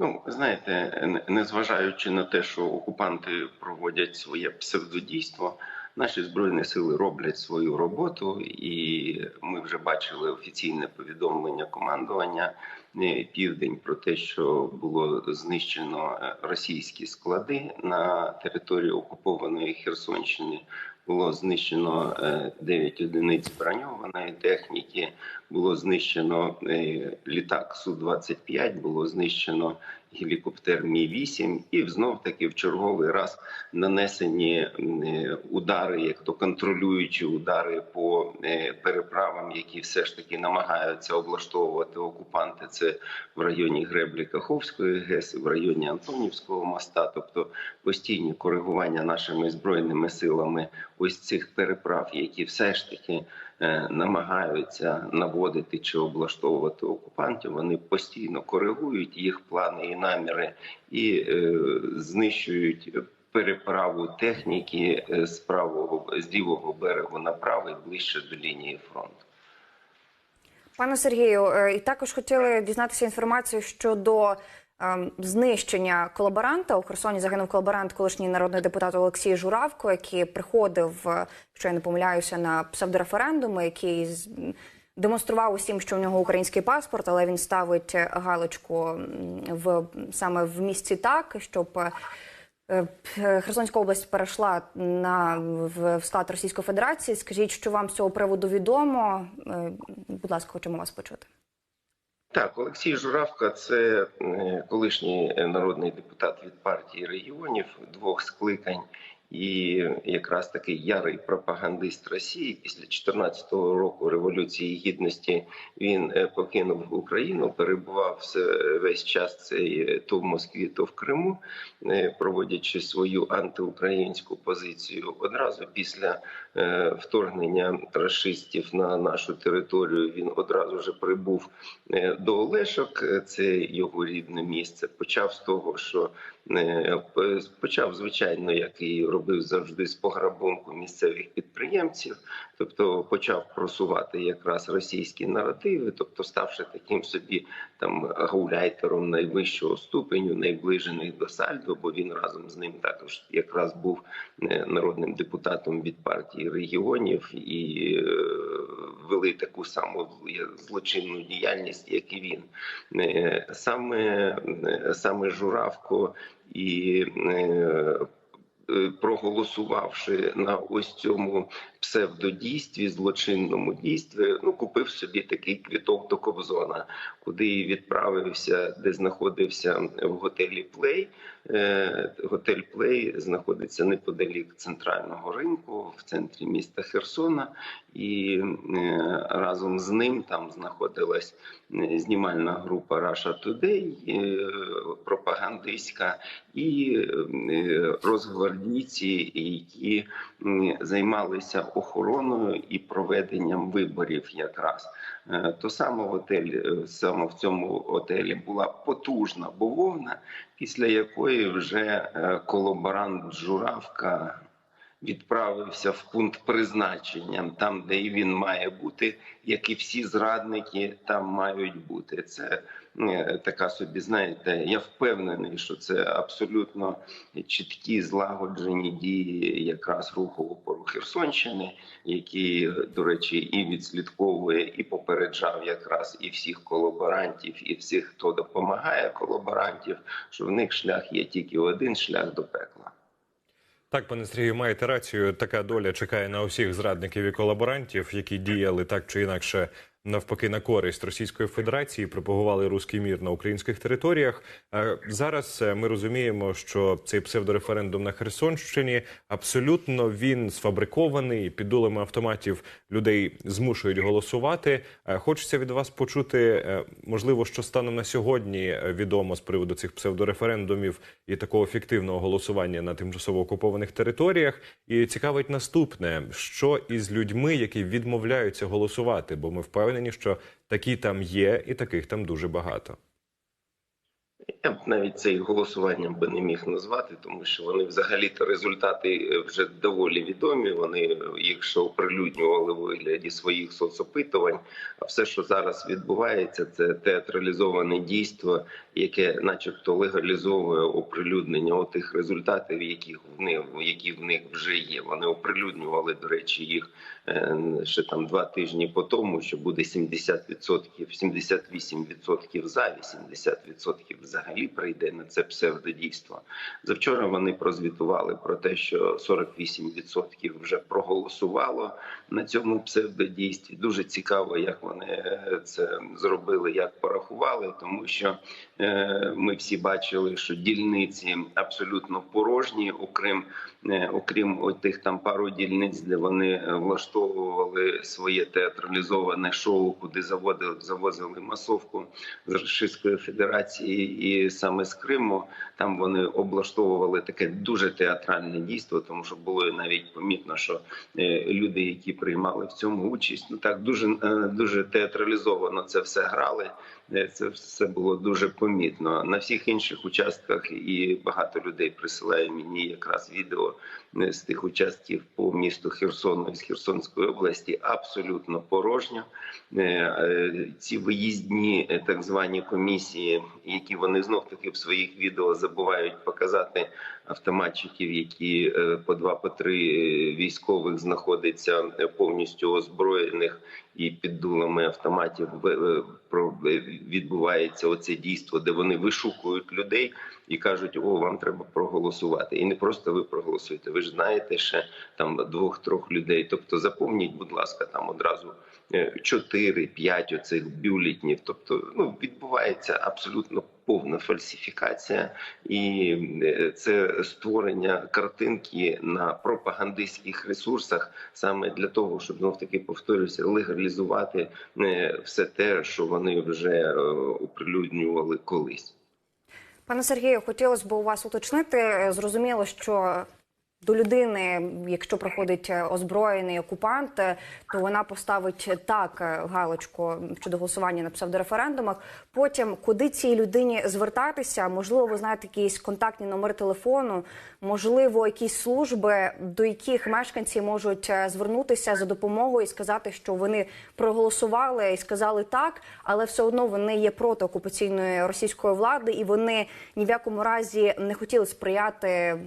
Ну, знаєте, незважаючи на те, що окупанти проводять своє псевдодійство, наші збройні сили роблять свою роботу, і ми вже бачили офіційне повідомлення командування е, Південь про те, що було знищено е, російські склади на території окупованої Херсонщини. Було знищено е, 9 одиниць броньованої техніки, було знищено е, літак Су-25, було знищено гелікоптер Мі-8 і знов таки в черговий раз нанесені е, удари, як то контролюючі удари по е, переправам, які все ж таки намагаються облаштовувати окупанти. Це в районі Греблі Каховської ГЕС, в районі Антонівського моста, тобто постійні коригування нашими збройними силами ось цих переправ, які все ж таки намагаються наводити чи облаштовувати окупантів. Вони постійно коригують їх плани і наміри і е, знищують переправу техніки е, з правого з лівого берегу на правий ближче до лінії фронту. Пане Сергію, е, і також хотіли дізнатися інформацію щодо знищення колаборанта. У Херсоні загинув колаборант, колишній народний депутат Олексій Журавко, який приходив, е, якщо я не помиляюся, на псевдореферендуми, який демонстрував усім, що в нього український паспорт, але він ставить е, галочку в саме в місці так, щоб. е, Херсонська область перейшла на в, склад Російської Федерації. Скажіть, що вам з цього приводу відомо? Будь ласка, хочемо вас почути. Так, Олексій Журавка це е, колишній народний депутат від партії регіонів двох скликань, і якраз такий ярий пропагандист Росії. Після 2014 року революції гідності він е, покинув Україну, перебував все- весь час цей е, то в Москві, то в Криму, е, проводячи свою антиукраїнську позицію. Одразу після е, вторгнення рашистів на нашу територію він одразу ж прибув е, до Олешок. Е, Це його рідне місце. Почав з того, що е, почав, звичайно, як і робив завжди з пограбунку місцевих підприємців, тобто почав просувати якраз російські наративи, тобто ставши таким собі там гауляйтером найвищого ступеню, найближених до Сальдо, бо він разом з ним також якраз був е, народним депутатом від партії регіонів і е, вели таку саму злочинну діяльність, як і він. Е, Саме, саме Журавко і проголосувавши на ось цьому псевдодійстві, злочинному дійстві, ну купив собі такий квіток до Кобзона, куди відправився, де знаходився в готелі Плей. Е, Готель Плей знаходиться неподалік центрального ринку в центрі міста Херсона, і е, разом з ним там знаходилась е, знімальна група Russia Today, пропагандистська, і розгвардійці, які займалися охороною і проведенням виборів, якраз. Е, то саме в е, саме в цьому отелі була потужна бововна, після якої вже е, колаборант Журавка відправився в пункт призначення, там, де і він має бути, як і всі зрадники там мають бути. Це е, така собі, знаєте, я впевнений, що це абсолютно чіткі злагоджені дії якраз руху опору Херсонщини, який, до речі, і відслідковує, і попереджав якраз і всіх колаборантів, і всіх, хто допомагає колаборантів, що в них шлях є тільки один шлях до пекла. Так, пане Сергію, маєте рацію. Така доля чекає на усіх зрадників і колаборантів, які діяли так чи інакше навпаки на користь Російської Федерації, пропагували руський мір на українських територіях. Е, Зараз е, ми розуміємо, що цей псевдореферендум на Херсонщині абсолютно він сфабрикований під дулами автоматів людей змушують голосувати. Е, Хочеться від вас почути, можливо, що станом на сьогодні відомо з приводу цих псевдореферендумів і такого фіктивного голосування на тимчасово окупованих територіях. І цікавить наступне: що із людьми, які відмовляються голосувати, бо ми впевнені, що такі там є, і таких там дуже багато. Я б навіть це і голосуванням би не міг назвати, тому що вони взагалі-то результати е, вже доволі відомі. Вони їх ще оприлюднювали у вигляді своїх соцопитувань. А все, що зараз відбувається, це театралізоване дійство, яке, начебто, легалізовує оприлюднення тих результатів, яких в них які в них вже є. Вони оприлюднювали, до речі, їх е, ще там два тижні по тому, що буде 70%, 78% за, 80% взагалі прийде на це псевдодійство. Завчора вони прозвітували про те, що 48% вже проголосувало на цьому псевдодійстві. Дуже цікаво, як вони е, це зробили, як порахували, тому що е, ми всі бачили, що дільниці абсолютно порожні, окрім е, окрім тих там пару дільниць, де вони влаштовували своє театралізоване шоу, куди заводили завозили масовку з Російської Федерації і саме з Криму. Там вони облаштовували таке дуже театральне дійство, тому що було навіть помітно, що е, люди, які приймали в цьому участь, ну так дуже е, дуже театралізовано це все грали. Це все було дуже помітно. На всіх інших участках і багато людей присилає мені якраз відео е, з тих участків по місту Херсону з Херсонської області. Абсолютно порожньо. Е, е, Ці виїзні е, так звані комісії, які вони знов таки в своїх відео забувають показати автоматчиків, які по два по три військових знаходяться повністю озброєних і під дулами автоматів відбувається оце дійство, де вони вишукують людей і кажуть: о, вам треба проголосувати. І не просто ви проголосуєте. Ви ж знаєте ще там двох-трьох людей. Тобто заповніть, будь ласка, там одразу. 4-5 оцих бюлетнів. Тобто, ну відбувається абсолютно повна фальсифікація, і е, це створення картинки на пропагандистських ресурсах саме для того, щоб знов таки повторюся, легалізувати е, все те, що вони вже е, оприлюднювали колись. Пане Сергію, хотілося б у вас уточнити. Е, Зрозуміло, що до людини, якщо проходить е, озброєний окупант, е, то вона поставить так е, галочку щодо голосування на псевдореферендумах. Потім, куди цій людині звертатися? Можливо, ви знаєте якісь контактні номери телефону, можливо, якісь служби, до яких мешканці можуть звернутися за допомогою і сказати, що вони проголосували і сказали так, але все одно вони є проти окупаційної російської влади, і вони ні в якому разі не хотіли сприяти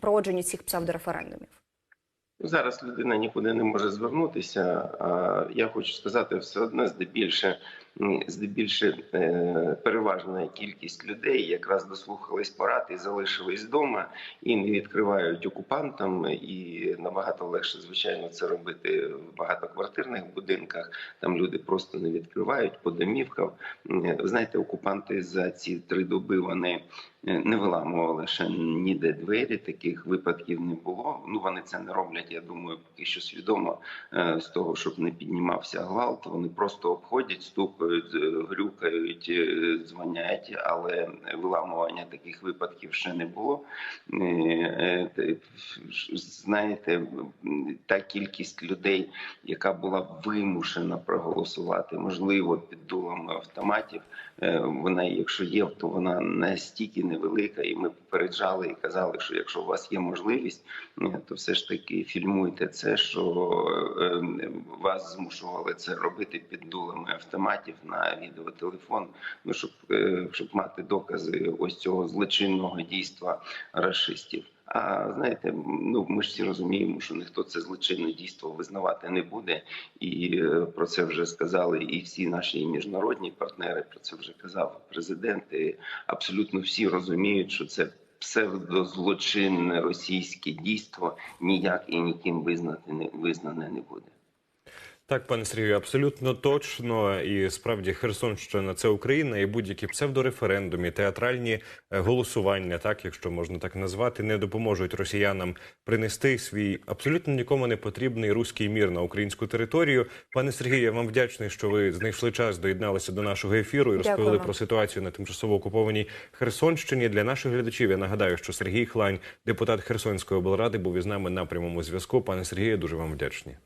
проводженню цих псевдореферендумів. Зараз людина нікуди не може звернутися. Я хочу сказати, все одно здебільше, здебільше е, переважна кількість людей якраз дослухались порад і залишились вдома і не відкривають окупантам. І набагато легше, звичайно, це робити в багатоквартирних будинках. Там люди просто не відкривають по домівкам. М, Ви знаєте, окупанти за ці три доби вони е, не виламували ще ніде двері. Таких випадків не було. Ну вони це не роблять. Я думаю, поки що свідомо е, з того, щоб не піднімався гвалт. Вони просто обходять, стукають, е, грюкають, е, дзвонять, але виламування таких випадків ще не було. Е, е, Знаєте, та кількість людей, яка була вимушена проголосувати, можливо, під дулами автоматів. Вона, якщо є, то вона настільки невелика, і ми попереджали і казали, що якщо у вас є можливість, е, то все ж таки фільмуйте це, що е, вас змушували це робити під дулами автоматів на відеотелефон, ну щоб, е, щоб мати докази ось цього злочинного дійства рашистів. А знаєте, ну ми ж всі розуміємо, що ніхто це злочинне дійство визнавати не буде, і е, про це вже сказали і всі наші міжнародні партнери. Про це вже казав президент. І абсолютно всі розуміють, що це псевдозлочинне російське дійство ніяк і ніким визнати не визнане не буде. Так, пане Сергію, абсолютно точно. І справді Херсонщина це Україна, і будь-які псевдореферендуми, театральні е, голосування, так якщо можна так назвати, не допоможуть росіянам принести свій абсолютно нікому не потрібний руський мір на українську територію. Пане Сергію, я вам вдячний, що ви знайшли час, доєдналися до нашого ефіру і розповіли Дякуємо. про ситуацію на тимчасово окупованій Херсонщині. Для наших глядачів я нагадаю, що Сергій Хлань, депутат Херсонської облради, був із нами на прямому зв'язку. Пане Сергію, дуже вам вдячні.